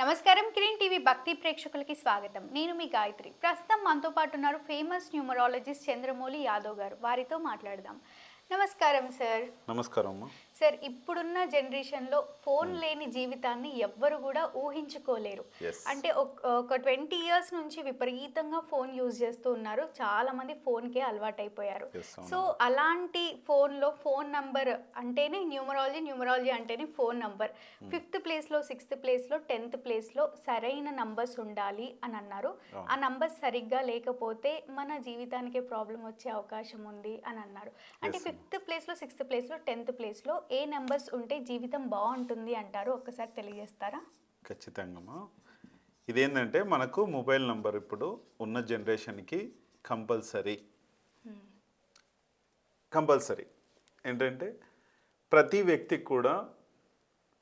నమస్కారం కిరణ్ టీవీ భక్తి ప్రేక్షకులకి స్వాగతం. నేను మీ గాయత్రి. ప్రస్తుతం మనతో పాటు ఉన్నారు ఫేమస్ న్యూమరాలజిస్ట్ చంద్రమౌళి యాదవ్ గారు. వారితో మాట్లాడదాం. నమస్కారం సార్. నమస్కారం సార్ ఇప్పుడున్న జనరేషన్లో ఫోన్ లేని జీవితాన్ని ఎవ్వరు కూడా ఊహించుకోలేరు. అంటే ఒక- ఒక ట్వంటీ ఇయర్స్ నుంచి విపరీతంగా ఫోన్ యూజ్ చేస్తూ ఉన్నారు. చాలా మంది ఫోన్కే అలవాటైపోయారు. సో అలాంటి ఫోన్లో ఫోన్ నంబర్ అంటేనే న్యూమరాలజీ న్యూమరాలజీ అంటేనే ఫోన్ నంబర్. ఫిఫ్త్ ప్లేస్లో సిక్స్త్ ప్లేస్లో టెన్త్ ప్లేస్లో సరైన నంబర్స్ ఉండాలి అని అన్నారు. ఆ నంబర్స్ సరిగ్గా లేకపోతే మన జీవితానికే ప్రాబ్లం వచ్చే అవకాశం ఉంది అని అన్నారు. అంటే ఫిఫ్త్ ప్లేస్లో సిక్స్త్ ప్లేస్లో టెన్త్ ప్లేస్లో ఏ నెంబర్స్ ఉంటే జీవితం బాగుంటుంది అంటారు? ఒక్కసారి తెలియజేస్తారా? ఖచ్చితంగా ఇదేంటంటే మనకు మొబైల్ నంబర్ ఇప్పుడు ఉన్న జనరేషన్కి కంపల్సరీ. కంపల్సరీ. ఏంటంటే ప్రతి వ్యక్తికి కూడా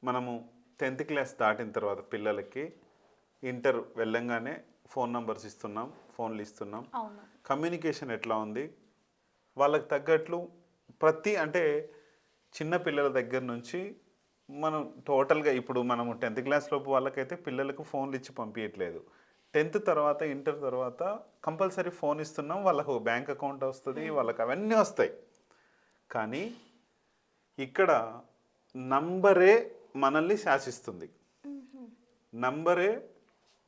మనము టెన్త్ క్లాస్ దాటిన తర్వాత పిల్లలకి ఇంటర్ వెళ్ళంగానే ఫోన్ నంబర్స్ ఇస్తున్నాం ఫోన్లు ఇస్తున్నాం. కమ్యూనికేషన్ ఎట్లా ఉంది? వాళ్ళకి తగ్గట్లు ప్రతి అంటే చిన్న పిల్లల దగ్గర నుంచి మనం టోటల్గా ఇప్పుడు మనము టెన్త్ క్లాస్ లోపు వాళ్ళకైతే పిల్లలకు ఫోన్లు ఇచ్చి పంపించట్లేదు టెన్త్ తర్వాత ఇంటర్ తర్వాత కంపల్సరీ ఫోన్ ఇస్తున్నాం. వాళ్ళకు బ్యాంక్ అకౌంట్ వస్తుంది వాళ్ళకి అవన్నీ వస్తాయి. కానీ ఇక్కడ నంబరే మనల్ని శాసిస్తుంది. నంబరే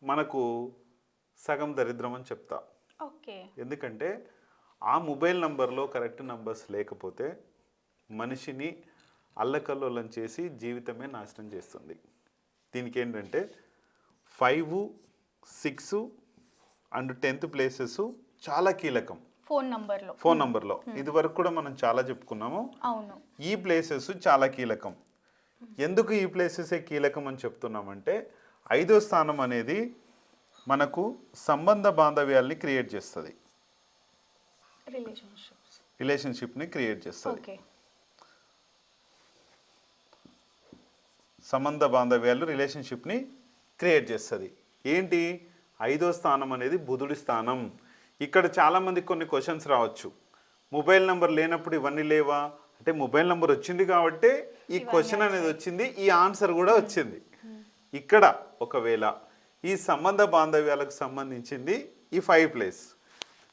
మనకు సగం దరిద్రం అని చెప్తా. ఓకే. ఎందుకంటే ఆ మొబైల్ నంబర్లో కరెక్ట్ నంబర్స్ లేకపోతే మనిషిని అల్లకల్లోలం చేసి జీవితమే నాశనం చేస్తుంది. దీనికి ఏంటంటే five six and tenth places చాలా కీలకం. ఫోన్ నంబర్లో. ఫోన్ నంబర్లో. ఇది వరకు కూడా మనం చాలా చెప్పుకున్నాము. అవును. ఈ ప్లేసెస్ చాలా కీలకం. ఎందుకు ఈ ప్లేసెసే కీలకం అని చెప్తున్నామంటే ఐదో స్థానం అనేది మనకు సంబంధ బాంధవ్యాల్ని క్రియేట్ చేస్తుంది. రిలేషన్షిప్ని క్రియేట్ చేస్తుంది. సంబంధ బాంధవ్యాలు రిలేషన్షిప్ని క్రియేట్ చేస్తుంది. ఏంటి? ఐదో స్థానం అనేది బుధుడి స్థానం. ఇక్కడ చాలామందికి కొన్ని క్వశ్చన్స్ రావచ్చు. మొబైల్ నెంబర్ లేనప్పుడు ఇవన్నీ లేవా? అంటే మొబైల్ నెంబర్ వచ్చింది కాబట్టి ఈ క్వశ్చన్ అనేది వచ్చింది ఈ ఆన్సర్ కూడా వచ్చింది. ఇక్కడ ఒకవేళ ఈ సంబంధ బాంధవ్యాలకు సంబంధించింది ఈ ఫైవ్ ప్లేస్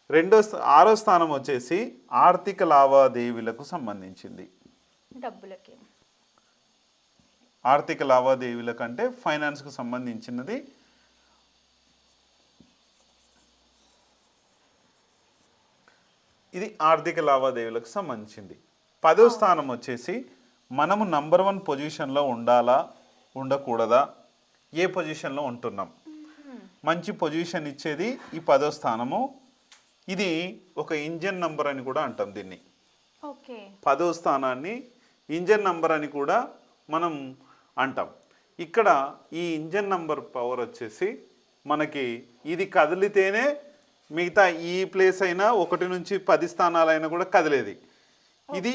రెండో ఆరో స్థానం వచ్చేసి ఆర్థిక లావాదేవీలకు సంబంధించింది. డబ్బులకి. ఆర్థిక లావాదేవీల కంటే ఫైనాన్స్కు సంబంధించినది. ఇది ఆర్థిక లావాదేవీలకు సంబంధించింది. పదో స్థానం వచ్చేసి మనము నంబర్ వన్ పొజిషన్లో ఉండాలా ఉండకూడదా ఏ పొజిషన్లో ఉంటున్నాం? మంచి పొజిషన్ ఇచ్చేది ఈ పదో స్థానము. ఇది ఒక ఇంజన్ నంబర్ అని కూడా అంటాం దీన్ని. ఓకే. పదో స్థానాన్ని ఇంజన్ నంబర్ అని కూడా మనం అంటాం. ఇక్కడ ఈ ఇంజన్ నంబర్ పవర్ వచ్చేసి మనకి ఇది కదిలితేనే మిగతా ఈ ప్లేస్ అయినా ఒకటి నుంచి పది స్థానాలైనా కూడా కదిలేది. ఇది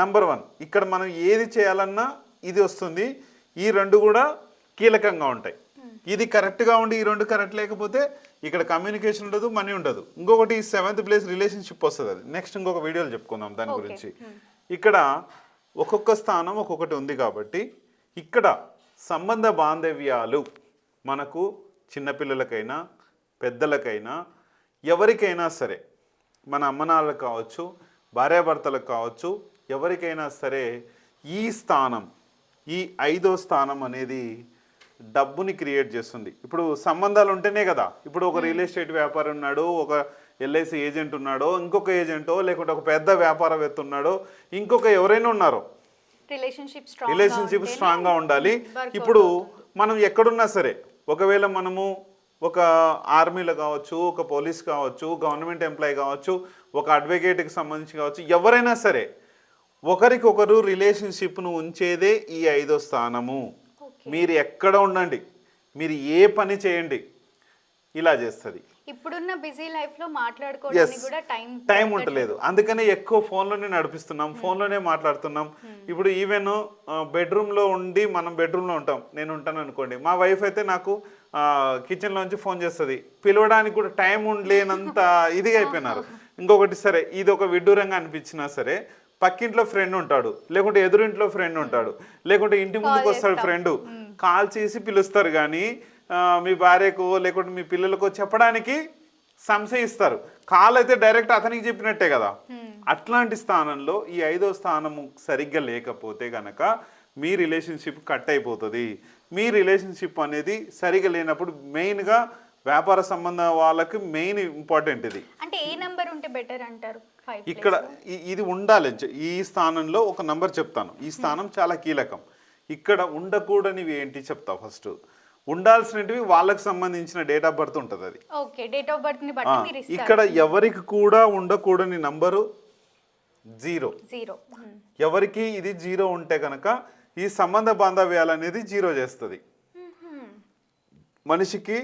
నంబర్ వన్. ఇక్కడ మనం ఏది చేయాలన్నా ఇది వస్తుంది. ఈ రెండు కూడా కీలకంగా ఉంటాయి. ఇది కరెక్ట్గా ఉండి ఈ రెండు కరెక్ట్ లేకపోతే ఇక్కడ కమ్యూనికేషన్ ఉండదు మనీ ఉండదు. ఇంకొకటి సెవెంత్ ప్లేస్ రిలేషన్షిప్ వస్తుంది అది. నెక్స్ట్ ఇంకొక వీడియోలో చెప్పుకుందాం దాని. గురించి. ఇక్కడ ఒక్కొక్క స్థానం ఒక్కొక్కటి ఉంది కాబట్టి ఇక్కడ సంబంధ బాంధవ్యాలు మనకు చిన్నపిల్లలకైనా పెద్దలకైనా ఎవరికైనా సరే మన అమ్మనాన్నలకు కావచ్చు భార్యాభర్తలకు కావచ్చు ఎవరికైనా సరే ఈ స్థానం ఈ ఐదో స్థానం అనేది డబ్బుని క్రియేట్ చేస్తుంది. ఇప్పుడు సంబంధాలు ఉంటేనే కదా. ఇప్పుడు ఒక రియల్ ఎస్టేట్ వ్యాపారి ఉన్నాడు ఒక ఎల్ఐసి ఏజెంట్ ఉన్నాడో ఇంకొక ఏజెంటో లేకుంటే ఒక పెద్ద వ్యాపారవేత్త ఉన్నాడో ఇంకొక ఎవరైనా ఉన్నారో రిలేషన్షిప్ స్ట్రాంగ్ రిలేషన్షిప్ స్ట్రాంగ్గా ఉండాలి. ఇప్పుడు మనం ఎక్కడున్నా సరే ఒకవేళ మనము ఒక ఆర్మీలో కావచ్చు ఒక పోలీస్ కావచ్చు గవర్నమెంట్ ఎంప్లాయీ కావచ్చు ఒక అడ్వకేట్కి సంబంధించి కావచ్చు ఎవరైనా సరే ఒకరికొకరు రిలేషన్షిప్ను ఉంచేదే ఈ ఐదో స్థానము. మీరు ఎక్కడ ఉండండి మీరు ఏ పని చేయండి ఇలా చేస్తుంది. ఇప్పుడున్న బిజీ లైఫ్లో మాట్లాడుకోవడానికి కూడా టైం టైం ఉండలేదు అందుకనే ఎక్కువ ఫోన్లోనే నడిపిస్తున్నాం ఫోన్లోనే మాట్లాడుతున్నాం. ఇప్పుడు ఈవెన్ బెడ్రూమ్లో ఉండి మనం బెడ్రూమ్లో ఉంటాం. నేను ఉంటాను అనుకోండి. మా వైఫ్ అయితే నాకు కిచెన్లోంచి ఫోన్ చేస్తుంది. పిలవడానికి కూడా టైం ఉండలేనంత ఇదిగా అయిపోయినారు. ఇంకొకటి సరే ఇది ఒక విడ్డూరంగా అనిపించినా సరే పక్కింట్లో ఫ్రెండ్ ఉంటాడు. లేకుంటే ఎదురింట్లో ఫ్రెండ్ ఉంటాడు. లేకుంటే ఇంటి ముందుకు వస్తాడు ఫ్రెండ్ కాల్ చేసి పిలుస్తారు కానీ మీ భార్యకు లేకుంటే మీ పిల్లలకో చెప్పడానికి సంశయిస్తారు. కాల్ అయితే డైరెక్ట్ అతనికి చెప్పినట్టే కదా. అట్లాంటి స్థానంలో ఈ ఐదో స్థానము సరిగ్గా లేకపోతే గనక మీ రిలేషన్షిప్ కట్ అయిపోతుంది. మీ రిలేషన్షిప్ అనేది సరిగా లేనప్పుడు మెయిన్గా వ్యాపార సంబంధం వాళ్ళకి మెయిన్ ఇంపార్టెంట్ ఇది. అంటే ఏ నంబర్ ఉంటే బెటర్ అంటారు? ఇక్కడ ఇది ఉండాలి ఈ స్థానంలో ఒక నంబర్ చెప్తాను. ఈ స్థానం చాలా కీలకం. ఇక్కడ ఉండకూడనివి ఏంటి చెప్తా ఫస్ట్? ఉండాల్సినవి వాళ్ళకి సంబంధించిన డేట్ ఆఫ్ బర్త్ ఉంటుంది అది. ఓకే డేట్ ఆఫ్ బర్త్ని ఆ, బట్టి మీరు ఇస్తారు. ఇక్కడ ఎవరికి కూడా ఉండకూడని నంబరు జీరో జీరో ఎవరికి ఇది జీరో ఉంటే కనుక ఈ సంబంధ బాంధవ్యాలు అనేది జీరో చేస్తుంది మనిషికి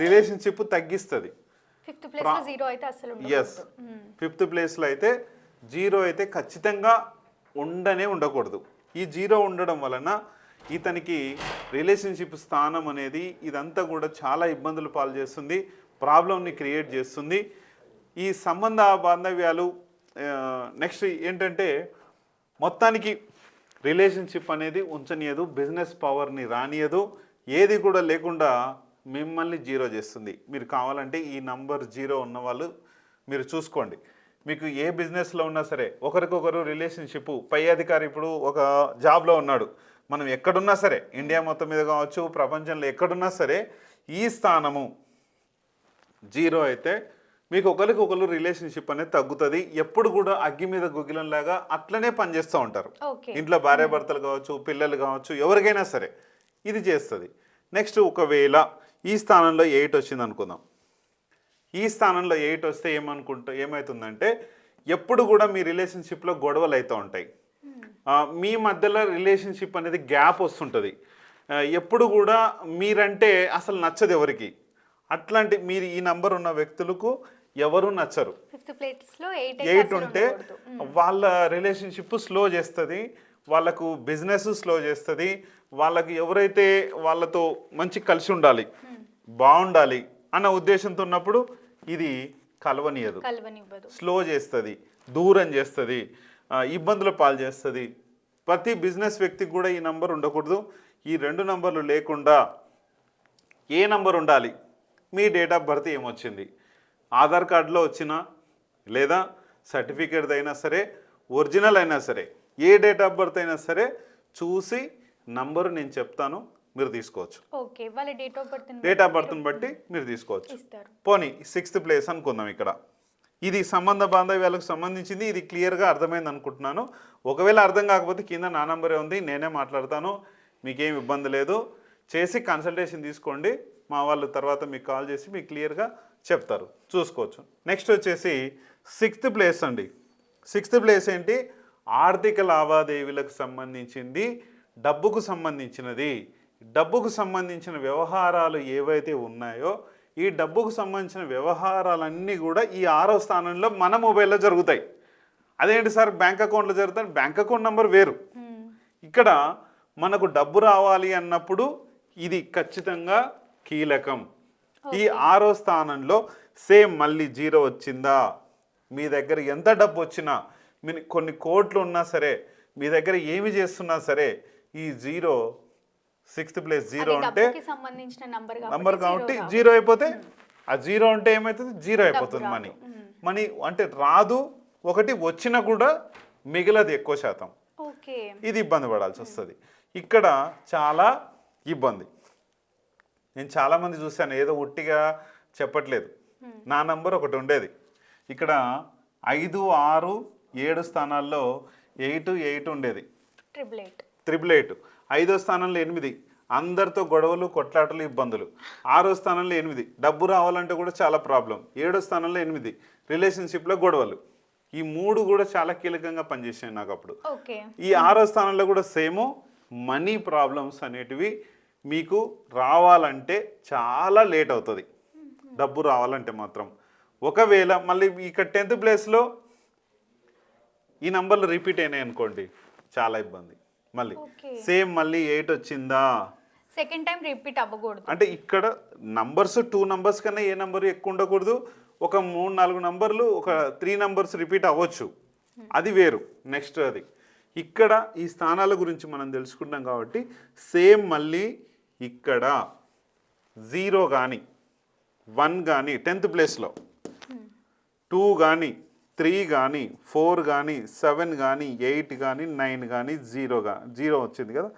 రిలేషన్షిప్ తగ్గిస్తుంది. ఎస్ ఫిఫ్త్ ప్లేస్లో అయితే జీరో అయితే ఖచ్చితంగా ఉండనే ఉండకూడదు. ఈ జీరో ఉండడం వలన ఇతనికి రిలేషన్షిప్ స్థానం అనేది ఇదంతా కూడా చాలా ఇబ్బందులు పాలు చేస్తుంది ప్రాబ్లంని క్రియేట్ చేస్తుంది. ఈ సంబంధ బాంధవ్యాలు నెక్స్ట్ ఏంటంటే మొత్తానికి రిలేషన్షిప్ అనేది ఉంచనీయదు బిజినెస్ పవర్ని రానియదు ఏది కూడా లేకుండా మిమ్మల్ని జీరో చేస్తుంది. మీరు కావాలంటే ఈ నంబర్ జీరో ఉన్న వాళ్ళు మీరు చూసుకోండి. మీకు ఏ బిజినెస్లో ఉన్నా సరే ఒకరికొకరు రిలేషన్షిప్ పై అధికారి ఇప్పుడు ఒక జాబ్లో ఉన్నాడు. మనం ఎక్కడున్నా సరే ఇండియా మొత్తం మీద కావచ్చు ప్రపంచంలో ఎక్కడున్నా సరే ఈ స్థానము జీరో అయితే మీకు ఒకరికి ఒకరు రిలేషన్షిప్ అనేది తగ్గుతుంది. ఎప్పుడు కూడా అగ్గి మీద గుగ్గిలంలాగా అట్లనే పనిచేస్తూ ఉంటారు. ఇంట్లో భార్యాభర్తలు కావచ్చు పిల్లలు కావచ్చు ఎవరికైనా సరే ఇది చేస్తుంది. నెక్స్ట్ ఒకవేళ ఈ స్థానంలో ఎయిట్ వచ్చింది అనుకుందాం. ఈ స్థానంలో ఎయిట్ వస్తే ఏమనుకుంటా ఏమవుతుందంటే ఎప్పుడు కూడా మీ రిలేషన్షిప్లో గొడవలు అవుతూ ఉంటాయి. మీ మధ్యలో రిలేషన్షిప్ అనేది గ్యాప్ వస్తుంటుంది. ఎప్పుడు కూడా మీరంటే అసలు నచ్చదు ఎవరికి. అట్లాంటి మీరు ఈ నంబర్ ఉన్న వ్యక్తులకు ఎవరు నచ్చరు. ఎయిట్ ఉంటే వాళ్ళ రిలేషన్షిప్ స్లో చేస్తుంది. వాళ్ళకు బిజినెస్ స్లో చేస్తుంది. వాళ్ళకి ఎవరైతే వాళ్ళతో మంచి కలిసి ఉండాలి బాగుండాలి అన్న ఉద్దేశంతో ఉన్నప్పుడు ఇది కలవనీయదు. స్లో చేస్తుంది దూరం చేస్తుంది. ఇబ్బందుల పాలు చేస్తుంది. ప్రతి బిజినెస్ వ్యక్తికి కూడా ఈ నంబర్ ఉండకూడదు. ఈ రెండు నంబర్లు లేకుండా ఏ నంబర్ ఉండాలి? మీ డేట్ ఆఫ్ బర్త్ ఏమొచ్చింది? ఆధార్ కార్డులో వచ్చినా లేదా సర్టిఫికేట్ అయినా సరే ఒరిజినల్ అయినా సరే ఏ డేట్ ఆఫ్ బర్త్ అయినా సరే చూసి నంబరు నేను చెప్తాను మీరు తీసుకోవచ్చు. ఓకే వాళ్ళ date of birth date of బర్త్ని బట్టి మీరు తీసుకోవచ్చు. పోనీ సిక్స్త్ ప్లేస్ అనుకుందాం ఇక్కడ. ఇది సంబంధ బాంధవ్యాలకు సంబంధించింది ఇది క్లియర్గా అర్థమైంది అనుకుంటున్నాను. ఒకవేళ అర్థం కాకపోతే కింద నా నంబరే ఉంది నేనే మాట్లాడతాను మీకేం ఇబ్బంది లేదు. చేసి కన్సల్టేషన్ తీసుకోండి మా వాళ్ళు తర్వాత మీకు కాల్ చేసి మీకు క్లియర్గా చెప్తారు చూసుకోవచ్చు. నెక్స్ట్ వచ్చేసి సిక్స్త్ ప్లేస్ అండి. సిక్స్త్ ప్లేస్ ఏంటి? ఆర్థిక లావాదేవీలకు సంబంధించింది డబ్బుకు సంబంధించినది. డబ్బుకు సంబంధించిన వ్యవహారాలు ఏవైతే ఉన్నాయో ఈ డబ్బుకు సంబంధించిన వ్యవహారాలన్నీ కూడా ఈ ఆరో స్థానంలో మన మొబైల్లో జరుగుతాయి. అదేంటి సార్? బ్యాంక్ అకౌంట్లో జరుగుతాయి. బ్యాంక్ అకౌంట్ నెంబర్ వేరు. ఇక్కడ మనకు డబ్బు రావాలి అన్నప్పుడు ఇది ఖచ్చితంగా కీలకం. ఈ ఆరో స్థానంలో సేమ్ మళ్ళీ జీరో వచ్చిందా? మీ దగ్గర ఎంత డబ్బు వచ్చినా మీ కొన్ని కోట్లు ఉన్నా సరే మీ దగ్గర ఏమి చేస్తున్నా సరే ఈ జీరో సిక్స్త్ ప్లేస్ జీరో అంటే నంబర్ కాబట్టి జీరో అయిపోతే ఆ జీరో అంటే ఏమవుతుంది జీరో అయిపోతుంది మనీ. మనీ అంటే రాదు ఒకటి వచ్చినా కూడా మిగిలదు ఎక్కువ శాతం. ఇది ఇబ్బంది పడాల్సి వస్తుంది. ఇక్కడ చాలా ఇబ్బంది. నేను చాలామంది చూశాను ఏదో ఉట్టిగా చెప్పట్లేదు. నా నంబర్ ఒకటి ఉండేది. ఇక్కడ ఐదు ఆరు ఏడు స్థానాల్లో ఎయిట్ ఎయిట్ ఉండేది. Triple eight. ఐదో స్థానంలో ఎనిమిది. అందరితో గొడవలు కొట్లాటలు ఇబ్బందులు. ఆరో స్థానంలో ఎనిమిది. డబ్బు రావాలంటే కూడా చాలా ప్రాబ్లం. ఏడో స్థానంలో ఎనిమిది. రిలేషన్షిప్లో గొడవలు. ఈ మూడు కూడా చాలా కీలకంగా పనిచేసాయి నాకు అప్పుడు. ఈ ఆరో స్థానంలో కూడా సేమ్. మనీ ప్రాబ్లమ్స్ అనేటివి మీకు రావాలంటే చాలా లేట్ అవుతుంది. డబ్బు రావాలంటే మాత్రం. ఒకవేళ మళ్ళీ ఇక్కడ టెన్త్ ప్లేస్లో ఈ నంబర్లు రిపీట్ అయినాయి అనుకోండి చాలా ఇబ్బంది. మళ్ళీ. సేమ్ మళ్ళీ ఎయిట్ వచ్చిందా? సెకండ్ టైం రిపీట్ అవ్వకూడదు. అంటే ఇక్కడ నంబర్స్ టూ నంబర్స్ కన్నా ఏ నంబర్ ఎక్కువ ఉండకూడదు. ఒక మూడు నాలుగు నంబర్లు ఒక త్రీ నంబర్స్ రిపీట్ అవ్వచ్చు. అది వేరు. నెక్స్ట్ అది. ఇక్కడ ఈ స్థానాల గురించి మనం తెలుసుకుంటాం కాబట్టి సేమ్ మళ్ళీ ఇక్కడ జీరో కానీ వన్ కానీ టెన్త్ ప్లేస్లో టూ కానీ త్రీ కానీ ఫోర్ కానీ సెవెన్ కానీ ఎయిట్ కానీ నైన్ కానీ జీరో గా జీరో వచ్చింది కదా.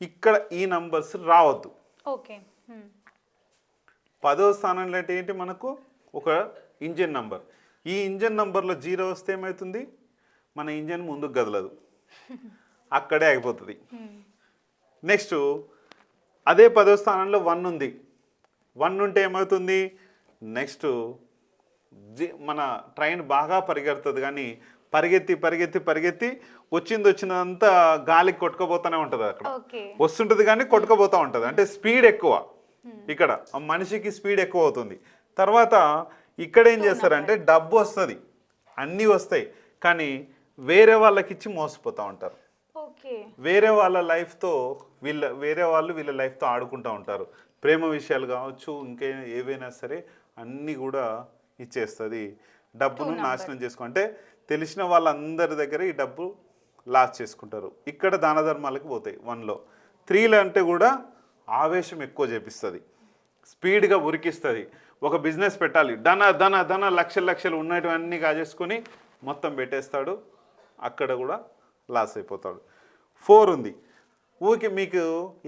ఇక్కడ ఈ నంబర్స్ రావద్దు. ఓకే. పదో స్థానంలో అంటే ఏంటి మనకు? ఒక ఇంజిన్ నంబర్. ఈ ఇంజిన్ నంబర్లో జీరో వస్తే ఏమవుతుంది మన ఇంజిన్ ముందుకు కదలదు. అక్కడే అయిపోతుంది నెక్స్ట్ అదే పదో స్థానంలో వన్ ఉంది. వన్ ఉంటే ఏమవుతుంది? నెక్స్ట్ మన ట్రైన్ బాగా పరిగెడుతుంది కానీ పరిగెత్తి పరిగెత్తి పరిగెత్తి వచ్చింది వచ్చినంతా గాలికి కొట్టుకోపోతూనే ఉంటుంది అక్కడ. వస్తుంటుంది కానీ కొట్టుకుపోతూ ఉంటుంది. అంటే స్పీడ్ ఎక్కువ. ఇక్కడ మనిషికి స్పీడ్ ఎక్కువ అవుతుంది. తర్వాత ఇక్కడ ఏం చేస్తారంటే డబ్బు వస్తుంది. అన్నీ వస్తాయి. కానీ వేరే వాళ్ళకి ఇచ్చి మోసపోతూ ఉంటారు. వేరే వాళ్ళ లైఫ్తో వీళ్ళ వేరే వాళ్ళు వీళ్ళ లైఫ్తో ఆడుకుంటూ ఉంటారు. ప్రేమ విషయాలు కావచ్చు ఇంకే ఏవైనా సరే అన్నీ కూడా ఇచ్చేస్తుంది. డబ్బును నాశనం చేసుకో అంటే తెలిసిన వాళ్ళందరి దగ్గర ఈ డబ్బు లాస్ చేసుకుంటారు. ఇక్కడ దాన ధర్మాలకు పోతాయి వన్లో. త్రీలో అంటే కూడా ఆవేశం ఎక్కువ చేపిస్తుంది. స్పీడ్గా ఉరికిస్తుంది. ఒక బిజినెస్ పెట్టాలి. ధన ధన ధన లక్షలు లక్షలు ఉన్నటువన్నీ కాజేసుకొని మొత్తం పెట్టేస్తాడు. అక్కడ కూడా లాస్ అయిపోతాడు. ఫోర్ ఉంది. ఊరికి మీకు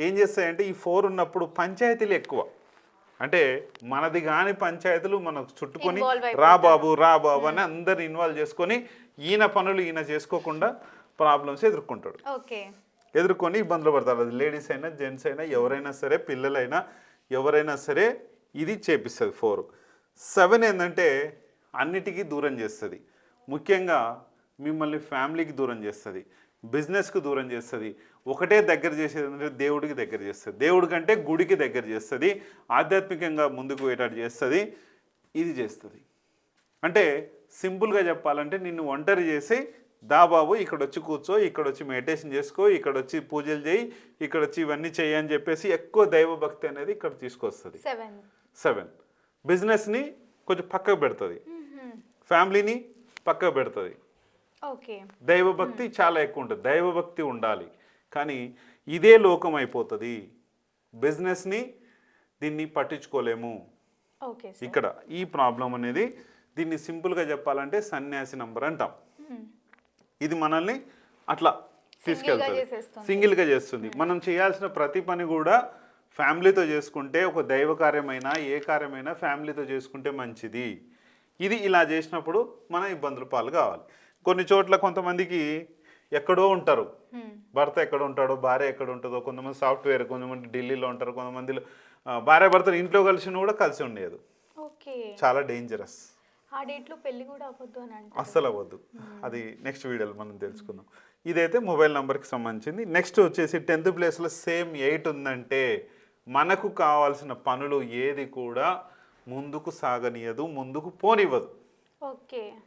ఏం చేస్తాయంటే ఈ ఫోర్ ఉన్నప్పుడు పంచాయతీలు ఎక్కువ. అంటే మనది కాని పంచాయతీలు మనకు చుట్టుకొని. రా బాబు రా బాబు అని అందరు ఇన్వాల్వ్ చేసుకొని ఈయన పనులు ఈయన చేసుకోకుండా ప్రాబ్లమ్స్ ఎదుర్కొంటాడు. ఓకే. ఎదుర్కొని ఇబ్బందులు పడతారు. అది లేడీస్ అయినా జెంట్స్ అయినా ఎవరైనా సరే పిల్లలైనా ఎవరైనా సరే ఇది చేపిస్తుంది ఫోర్ సెవెన్ ఏంటంటే అన్నిటికీ దూరం చేస్తుంది. ముఖ్యంగా మిమ్మల్ని ఫ్యామిలీకి దూరం చేస్తుంది. బిజినెస్కి దూరం చేస్తుంది. ఒకటే దగ్గర చేసేది అంటే దేవుడికి దగ్గర చేస్తుంది. దేవుడి కంటే గుడికి దగ్గర చేస్తుంది. ఆధ్యాత్మికంగా ముందుకు పోయేటట్టు చేస్తుంది. ఇది చేస్తుంది. అంటే సింపుల్గా చెప్పాలంటే నిన్ను ఒంటరి చేసి దా బాబు ఇక్కడ వచ్చి కూర్చో ఇక్కడ వచ్చి మెడిటేషన్ చేసుకో ఇక్కడ వచ్చి పూజలు చేయి ఇక్కడ వచ్చి ఇవన్నీ చేయి అని చెప్పేసి ఎక్కువ దైవభక్తి అనేది ఇక్కడ తీసుకొస్తుంది. సెవెన్ సెవెన్ బిజినెస్ని కొంచెం పక్కకు పెడుతుంది. ఫ్యామిలీని పక్కకు పెడుతుంది. ఓకే దైవభక్తి చాలా ఎక్కువ ఉంటుంది. దైవభక్తి ఉండాలి. కానీ ఇదే లోకం అయిపోతుంది. బిజినెస్ని దీన్ని పట్టించుకోలేము. ఇక్కడ ఈ ప్రాబ్లం అనేది దీన్ని సింపుల్గా చెప్పాలంటే సన్యాసి నంబర్ అంటాం. ఇది మనల్ని అట్లా తీసుకెళ్తుంది. సింగిల్గా చేస్తుంది. మనం చేయాల్సిన ప్రతి పని కూడా ఫ్యామిలీతో చేసుకుంటే ఒక దైవ కార్యమైనా ఏ కార్యమైనా ఫ్యామిలీతో చేసుకుంటే మంచిది. ఇది ఇలా చేసినప్పుడు మన ఇబ్బందులు పాలు కావాలి. కొన్ని చోట్ల కొంతమందికి ఎక్కడో ఉంటారు. భర్త ఎక్కడ ఉంటాడో భార్య ఎక్కడ ఉంటుందో కొంతమంది సాఫ్ట్వేర్ కొంతమంది ఢిల్లీలో ఉంటారు కొంతమంది భార్య భర్తలు ఇంట్లో కలిసి కూడా కలిసి ఉండేది. ఓకే. చాలా డేంజరస్. ఆ డేట్లో పెళ్ళి కూడా అవ్వద్దు అని అంటే అస్సలు అవ్వద్దు. అది నెక్స్ట్ వీడియోలో మనం తెలుసుకుందాం. ఇదైతే మొబైల్ నెంబర్కి సంబంధించింది. నెక్స్ట్ వచ్చేసి టెన్త్ ప్లేస్లో సేమ్ ఎయిట్ ఉందంటే మనకు కావాల్సిన పనులు ఏది కూడా ముందుకు సాగనీయదు ముందుకు పోనివ్వదు.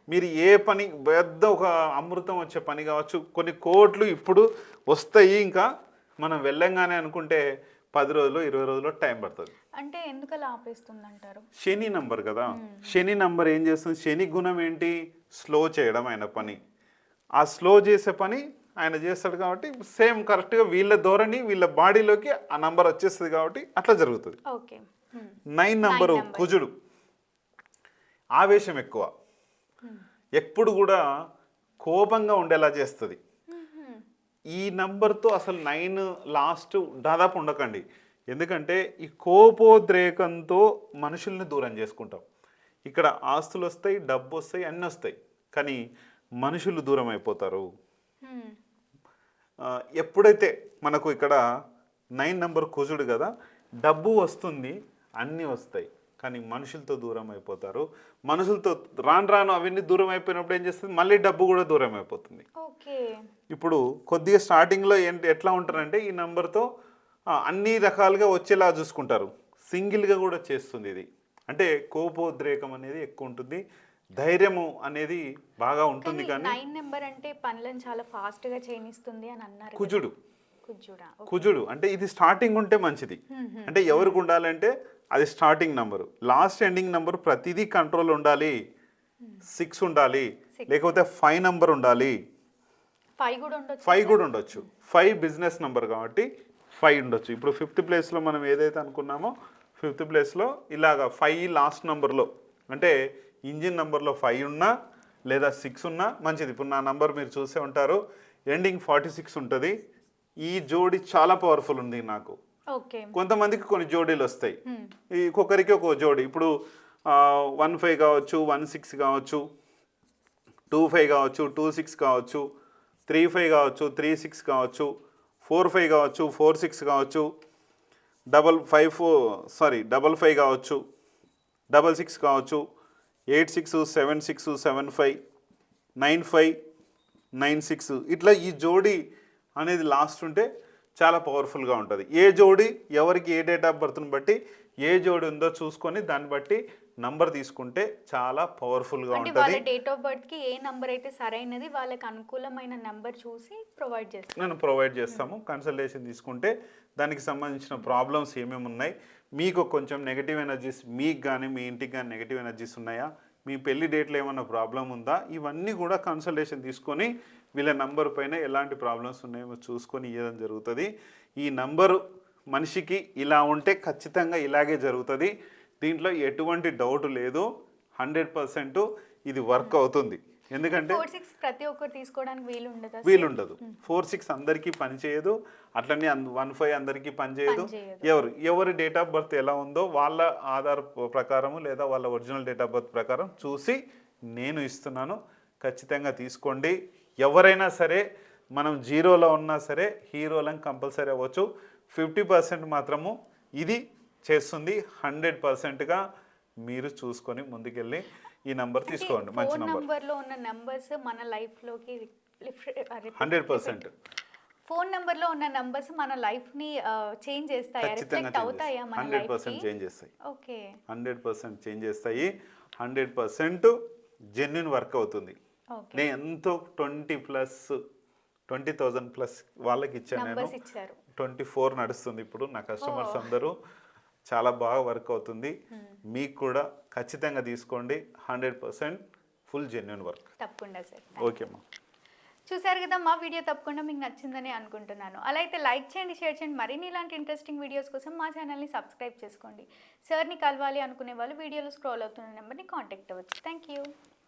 మీరు ఏ పని పెద్ద ఒక అమృతం వచ్చే పని కావచ్చు కొన్ని కోట్లు ఇప్పుడు వస్తాయి ఇంకా మనం వెళ్ళంగానే అనుకుంటే పది రోజులు ఇరవై రోజులు టైం పడుతుంది. అంటే ఎందుకలా ఆపేస్తుంది అంటారు శని నంబర్ కదా. శని నంబర్ ఏం చేస్తుంది? శని గుణం ఏంటి? స్లో చేయడం ఆయన పని. ఆ స్లో చేసే పని ఆయన చేస్తాడు కాబట్టి సేమ్ కరెక్ట్గా వీళ్ళ ధోరణి వీళ్ళ బాడీలోకి ఆ నంబర్ వచ్చేస్తుంది కాబట్టి అట్లా జరుగుతుంది. ఓకే. Nine number. కుజుడు. ఆవేశం ఎక్కువ. ఎప్పుడు కూడా కోపంగా ఉండేలా చేస్తుంది. ఈ నంబర్తో అసలు నైన్ లాస్ట్ దాదాపు ఉండకండి. ఎందుకంటే ఈ కోపోద్రేకంతో మనుషుల్ని దూరం చేసుకుంటాం. ఇక్కడ ఆస్తులు వస్తాయి డబ్బు వస్తాయి అన్నీ వస్తాయి. కానీ మనుషులు దూరం అయిపోతారు. ఎప్పుడైతే మనకు ఇక్కడ నైన్ నెంబర్ కుజుడు కదా డబ్బు వస్తుంది అన్నీ వస్తాయి. కానీ మనుషులతో దూరం అయిపోతారు. మనుషులతో రాను రాను అవన్నీ దూరం అయిపోయినప్పుడు ఏం చేస్తుంది? మళ్ళీ డబ్బు కూడా దూరం అయిపోతుంది. ఇప్పుడు కొద్దిగా స్టార్టింగ్లో ఏంటి ఎట్లా ఉంటారంటే ఈ నెంబర్తో అన్ని రకాలుగా వచ్చేలా చూసుకుంటారు. సింగిల్గా కూడా చేస్తుంది ఇది. అంటే కోపోద్రేకం అనేది ఎక్కువ ఉంటుంది. ధైర్యము అనేది బాగా ఉంటుంది కానీ నైన్ నెంబర్ అంటే పనులను చాలా ఫాస్ట్గా చేయనిస్తుంది అని అన్నారు కుజుడా. కుజుడు? అంటే ఇది స్టార్టింగ్ ఉంటే మంచిది. అంటే ఎవరికి ఉండాలంటే అది starting number last ending number ప్రతిదీ కంట్రోల్ ఉండాలి. సిక్స్ ఉండాలి. లేకపోతే ఫైవ్ నంబర్ ఉండాలి. ఫైవ్ కూడా ఉండొచ్చు ఫైవ్ కూడా ఉండొచ్చు. ఫైవ్ బిజినెస్ నంబర్ కాబట్టి ఫైవ్ ఉండొచ్చు. ఇప్పుడు ఫిఫ్త్ ప్లేస్లో మనం ఏదైతే అనుకున్నామో ఫిఫ్త్ ప్లేస్లో ఇలాగ ఫైవ్ లాస్ట్ నెంబర్లో అంటే ఇంజిన్ నెంబర్లో ఫైవ్ ఉన్నా లేదా సిక్స్ ఉన్నా మంచిది. ఇప్పుడు నా నంబర్ మీరు చూసే ఉంటారు. ఎండింగ్ ఫార్టీ సిక్స్ ఉంటుంది. ఈ జోడి చాలా పవర్ఫుల్ ఉంది నాకు. కొంతమందికి కొన్ని జోడీలు వస్తాయి. ఈ ఒక్కొక్కరికి ఒక జోడి. ఇప్పుడు వన్ ఫైవ్ కావచ్చు వన్ సిక్స్ కావచ్చు టూ ఫైవ్ కావచ్చు టూ సిక్స్ కావచ్చు త్రీ ఫైవ్ కావచ్చు త్రీ సిక్స్ కావచ్చు ఫోర్ ఫైవ్ కావచ్చు ఫోర్ సిక్స్ కావచ్చు double five four sorry double five కావచ్చు డబల్ సిక్స్ కావచ్చు eight six seven six seven five nine five nine six. ఇట్లా ఈ జోడి అనేది లాస్ట్ ఉంటే చాలా పవర్ఫుల్గా ఉంటుంది. ఏ జోడి ఎవరికి ఏ డేట్ ఆఫ్ బర్త్ని బట్టి ఏ జోడి ఉందో చూసుకొని దాన్ని బట్టి నంబర్ తీసుకుంటే చాలా పవర్ఫుల్గా ఉంటుంది. డేట్ ఆఫ్ బర్త్కి ఏ నంబర్ అయితే సరైనది వాళ్ళకి అనుకూలమైన నంబర్ చూసి ప్రొవైడ్ చేస్తాం నేను ప్రొవైడ్ చేస్తాము. కన్సల్టేషన్ తీసుకుంటే దానికి సంబంధించిన ప్రాబ్లమ్స్ ఏమేమి ఉన్నాయి? మీకు కొంచెం నెగిటివ్ ఎనర్జీస్ మీకు కానీ మీ ఇంటికి కానీ నెగిటివ్ ఎనర్జీస్ ఉన్నాయా? మీ పెళ్ళి డేట్లో ఏమన్నా ప్రాబ్లం ఉందా? ఇవన్నీ కూడా కన్సల్టేషన్ తీసుకొని వీళ్ళ నంబర్ పైన ఎలాంటి ప్రాబ్లమ్స్ ఉన్నాయో చూసుకొని ఇవ్వడం జరుగుతుంది. ఈ నంబరు మనిషికి ఇలా ఉంటే ఖచ్చితంగా ఇలాగే జరుగుతుంది. దీంట్లో ఎటువంటి డౌట్ లేదు. హండ్రెడ్ పర్సెంట్ ఇది వర్క్ అవుతుంది. ఎందుకంటే ఫోర్ సిక్స్ ప్రతి ఒక్కరు తీసుకోవడానికి వీలు ఉండదా వీలుండదు. ఫోర్ సిక్స్ అందరికీ పనిచేయదు అట్లనే వన్ ఫైవ్ అందరికీ పనిచేయదు పనిచేయదు. ఎవరు ఎవరి డేట్ ఆఫ్ బర్త్ ఎలా ఉందో వాళ్ళ ఆధార్ ప్రకారము లేదా వాళ్ళ ఒరిజినల్ డేట్ ఆఫ్ బర్త్ ప్రకారం చూసి నేను ఇస్తున్నాను. ఖచ్చితంగా తీసుకోండి. ఎవరైనా సరే మనం జీరోలో ఉన్నా సరే హీరోలను కంపల్సరీ అవ్వచ్చు. ఫిఫ్టీ పర్సెంట్ మాత్రము ఇది చేస్తుంది. హండ్రెడ్ పర్సెంట్గా మీరు చూసుకొని ముందుకెళ్ళి ఈ నంబర్ తీసుకోండి. మంచి ఫోన్ నంబర్. నంబర్లో ఉన్న నంబర్స్ మన లైఫ్లోకి హండ్రెడ్ పర్సెంట్. ఫోన్ నంబర్లో ఉన్న నంబర్స్ మన లైఫ్ని చేంజ్ చేస్తాయా? ఖచ్చితంగా రిఫ్లెక్ట్ అవుతాయా మన హండ్రెడ్ పర్సెంట్ చేంజ్ చేస్తాయి. ఓకే. హండ్రెడ్ పర్సెంట్ చేంజ్ చేస్తాయి. హండ్రెడ్ పర్సెంట్ జెన్యున్ వర్క్ అవుతుంది. నేను ఎంతో twenty plus twenty thousand plus వాళ్ళకి ఇచ్చాను నేను ట్వంటీ ఫోర్ నడుస్తుంది ఇప్పుడు నా కస్టమర్స్ అందరూ. చాలా బాగా వర్క్ అవుతుంది. మీకు కూడా ఖచ్చితంగా తీసుకోండి. Hundred percent full genuine work. తప్పకుండా సార్. ఓకే అమ్మా. చూసారు కదా మా వీడియో తప్పకుండా మీకు నచ్చిందని అనుకుంటున్నాను. అలా అయితే లైక్ చేయండి షేర్ చేయండి. మరిన్ని ఇలాంటి ఇంట్రెస్టింగ్ వీడియోస్ కోసం మా ఛానల్ని సబ్స్క్రైబ్ చేసుకోండి. సార్ని కలవాలి అనుకునే వాళ్ళు వీడియోలో స్క్రోల్ అవుతున్న నెంబర్ని కాంటాక్ట్ అవ్వచ్చు. Thank you